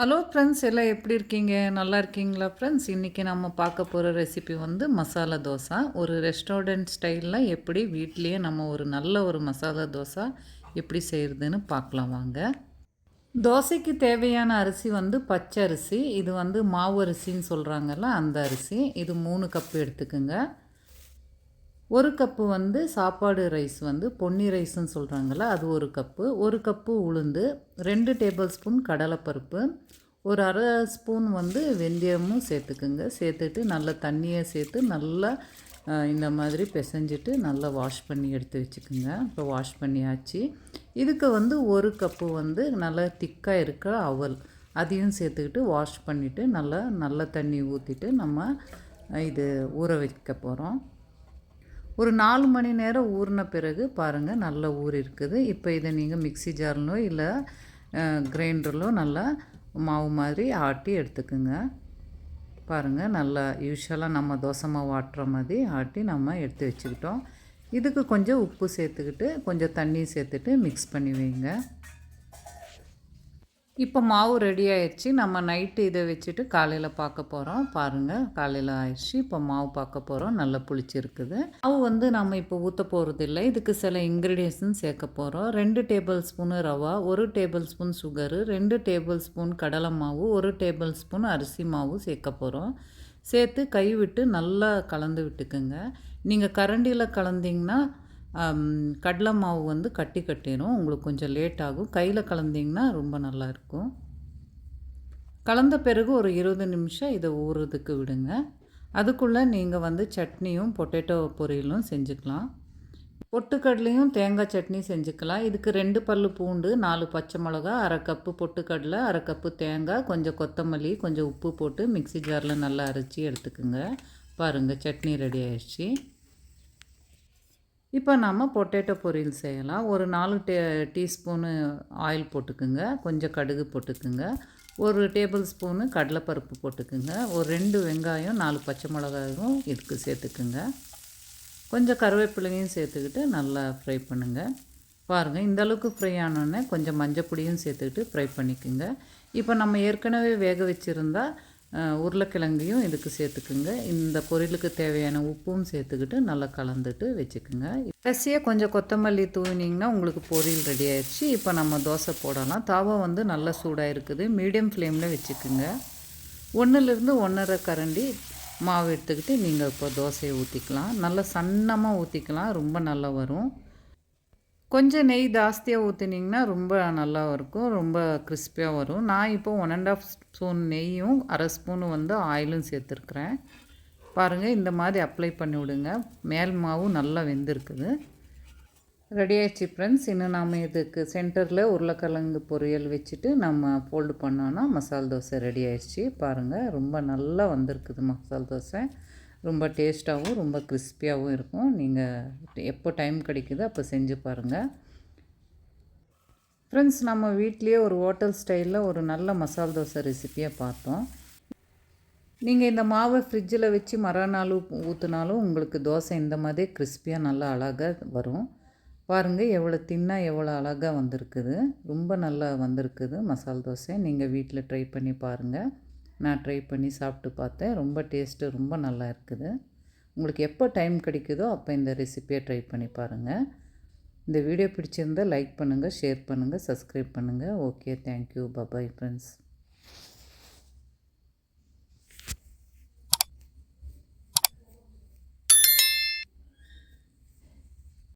Hello friends எல்லாம் எப்படி இருக்கீங்க? நல்லா இருக்கீங்களா ஃப்ரெண்ட்ஸ் இன்றைக்கி நம்ம பார்க்க போகிற ரெசிபி வந்து மசாலா தோசை. ஒரு ரெஸ்டாரண்ட் ஸ்டைலில் எப்படி வீட்லேயே நம்ம ஒரு நல்ல ஒரு மசாலா தோசை எப்படி செய்கிறதுன்னு பார்க்கலாம் வாங்க. தோசைக்கு தேவையான அரிசி வந்து பச்சை அரிசி இது வந்து மாவு அரிசின்னு சொல்கிறாங்கல்ல அந்த அரிசி. இது மூணு கப்பு எடுத்துக்கோங்க. ஒரு கப்பு வந்து சாப்பாடு ரைஸ் வந்து பொன்னி ரைஸ்ன்னு சொல்கிறாங்கள்ல அது ஒரு கப்பு. ஒரு கப்பு உளுந்து ரெண்டு டேபிள் ஸ்பூன் கடலைப்பருப்பு ஒரு அரை ஸ்பூன் வந்து வெந்தயமும் சேர்த்துக்குங்க. சேர்த்துட்டு நல்லா தண்ணியை சேர்த்து நல்லா இந்த மாதிரி பிசைஞ்சிட்டு நல்லா வாஷ் பண்ணி எடுத்து வச்சுக்கோங்க. இப்போ வாஷ் பண்ணியாச்சு. இதுக்கு வந்து ஒரு கப்பு வந்து நல்லா திக்காக இருக்கிற அவல் அதையும் சேர்த்துக்கிட்டு வாஷ் பண்ணிவிட்டு நல்லா நல்ல தண்ணி ஊற்றிட்டு நம்ம இது ஊற வைக்க போகிறோம் ஒரு நாலு மணி நேரம் ஊறின பிறகு பாருங்கள் நல்ல ஊர் இருக்குது இப்போ இதை நீங்கள் மிக்சி ஜார்லோ இல்லை கிரைண்டர்லோ நல்லா மாவு மாதிரி ஆட்டி எடுத்துக்குங்க. பாருங்கள் நல்லா யூஸ்வலாக நம்ம தோசை மாவு ஆட்டுற மாதிரி ஆட்டி நம்ம எடுத்து வச்சுக்கிட்டோம். இதுக்கு கொஞ்சம் உப்பு சேர்த்துக்கிட்டு கொஞ்சம் தண்ணி சேர்த்துட்டு மிக்ஸ் பண்ணி வைங்க. இப்போ மாவு ரெடி ஆயிடுச்சு நம்ம நைட்டு இதை வச்சுட்டு காலையில் பார்க்க போகிறோம் பாருங்கள் காலையில் ஆயிடுச்சு இப்போ மாவு பார்க்க போகிறோம் நல்லா புளிச்சிருக்குது. மாவு வந்து நம்ம இப்போ ஊற்ற போகிறது இல்லை. இதுக்கு சில இன்க்ரீடியன்ஸும் சேர்க்க போகிறோம் ரெண்டு டேபிள் ஸ்பூனு ரவா ஒரு டேபிள் ஸ்பூன் சுகரு ரெண்டு டேபிள் ஸ்பூன் கடலை மாவு ஒரு டேபிள் ஸ்பூன் அரிசி மாவு சேர்க்க போகிறோம் சேர்த்து கை விட்டு நல்லா கலந்து விட்டுக்குங்க. நீங்கள் கரண்டியில் கலந்திங்கன்னா கடலை மாவு வந்து கட்டி கட்டிடும் உங்களுக்கு கொஞ்சம் லேட் ஆகும். கையில் கலந்திங்கன்னா ரொம்ப நல்லாயிருக்கும் கலந்த பிறகு ஒரு இருபது நிமிஷம் இதை ஊறுறதுக்கு விடுங்க. அதுக்குள்ளே நீங்கள் வந்து சட்னியும் பொட்டேட்டோ பொரியலும் செஞ்சுக்கலாம். பொட்டுக்கடலையும் தேங்காய் சட்னி செஞ்சுக்கலாம். இதுக்கு ரெண்டு பல் பூண்டு நாலு பச்சை மிளகா அரை கப்பு பொட்டுக்கடலை அரை கப்பு தேங்காய் கொஞ்சம் கொத்தமல்லி கொஞ்சம் உப்பு போட்டு மிக்சி ஜாரில் நல்லா அரைச்சி எடுத்துக்கோங்க. பாருங்கள் சட்னி ரெடி ஆயிடுச்சு. இப்போ நம்ம பொட்டேட்டோ பொரியல் செய்யலாம். ஒரு நாலு டே டீஸ்பூனு ஆயில் போட்டுக்குங்க. கொஞ்சம் கடுகு போட்டுக்குங்க. ஒரு டேபிள் ஸ்பூனு கடலைப்பருப்பு போட்டுக்குங்க. ஒரு ரெண்டு வெங்காயம் நாலு பச்சை மிளகாயும் இதுக்கு சேர்த்துக்குங்க. கொஞ்சம் கருவேப்பிலையும் சேர்த்துக்கிட்டு நல்லா ஃப்ரை பண்ணுங்கள் பாருங்கள் இந்தளவுக்கு ஃப்ரை ஆனோடனே கொஞ்சம் மஞ்சள் பொடியும் சேர்த்துக்கிட்டு ஃப்ரை பண்ணிக்கோங்க. இப்போ நம்ம ஏற்கனவே வேக வச்சுருந்தா உருளைக்கிழங்கையும் இதுக்கு சேர்த்துக்குங்க. இந்த பொரியலுக்கு தேவையான உப்பும் சேர்த்துக்கிட்டு நல்லா கலந்துட்டு வச்சுக்கோங்க. கடைசியாக கொஞ்சம் கொத்தமல்லி தூவினிங்கன்னா உங்களுக்கு பொரியல் ரெடி ஆயிடுச்சு. இப்போ நம்ம தோசை போடலாம். தாவா வந்து நல்லா சூடாக இருக்குது மீடியம் ஃப்ளேமில் வச்சுக்கோங்க. ஒன்றுலேருந்து ஒன்றரை கரண்டி மாவு எடுத்துக்கிட்டு நீங்கள் இப்போ தோசையை ஊற்றிக்கலாம் நல்லா சன்னமாக ஊற்றிக்கலாம் ரொம்ப நல்லா வரும். கொஞ்சம் நெய் ஜாஸ்தியாக ஊற்றினீங்கன்னா ரொம்ப நல்லா இருக்கும் ரொம்ப கிறிஸ்பியாக வரும். நான் இப்போ ஒன் அண்ட் ஆஃப் ஸ்பூன் நெய்யும் அரை ஸ்பூனும் வந்து ஆயிலும் சேர்த்துருக்குறேன். பாருங்கள் இந்த மாதிரி அப்ளை பண்ணி விடுங்க. மேல் மாவும் நல்லா வெந்திருக்குது. ரெடி ஆயிடுச்சு ஃப்ரெண்ட்ஸ் இன்னும் நம்ம இதுக்கு சென்டரில் உருளைக்கிழங்கு பொரியல் வச்சுட்டு நம்ம ஃபோல்டு பண்ணோன்னா மசால் தோசை ரெடி ஆயிடுச்சு. பாருங்கள் ரொம்ப நல்லா வந்திருக்குது மசால் தோசை. ரொம்ப டேஸ்ட்டாகவும் ரொம்ப கிறிஸ்பியாகவும் இருக்கும். நீங்கள் எப்போ டைம் கிடைக்குதோ அப்போ செஞ்சு பாருங்கள் ஃப்ரெண்ட்ஸ் நம்ம வீட்லேயே ஒரு ஹோட்டல் ஸ்டைலில் ஒரு நல்ல மசால் தோசை ரெசிப்பியாக பார்த்தோம். நீங்கள் இந்த மாவை ஃப்ரிட்ஜில் வச்சு மறுநாள் ஊற்றுனாலும் உங்களுக்கு தோசை இந்த மாதிரி கிறிஸ்பியாக நல்லா அழகாக வரும். பாருங்கள் எவ்வளோ தின்னாக எவ்வளோ அழகாக வந்திருக்குது. ரொம்ப நல்லா வந்திருக்குது மசால் தோசை. நீங்கள் வீட்டில் ட்ரை பண்ணி பாருங்கள் நான் ட்ரை பண்ணி சாப்பிட்டு பார்த்தேன். ரொம்ப டேஸ்ட்டு ரொம்ப நல்லா இருக்குது. உங்களுக்கு எப்போ டைம் கிடைக்குதோ அப்போ இந்த ரெசிப்பியை ட்ரை பண்ணி பாருங்கள் இந்த வீடியோ பிடிச்சிருந்தால் லைக் பண்ணுங்கள் ஷேர் பண்ணுங்கள் சப்ஸ்கிரைப் பண்ணுங்கள் ஓகே தேங்க்யூ பபாய் ஃப்ரெண்ட்ஸ்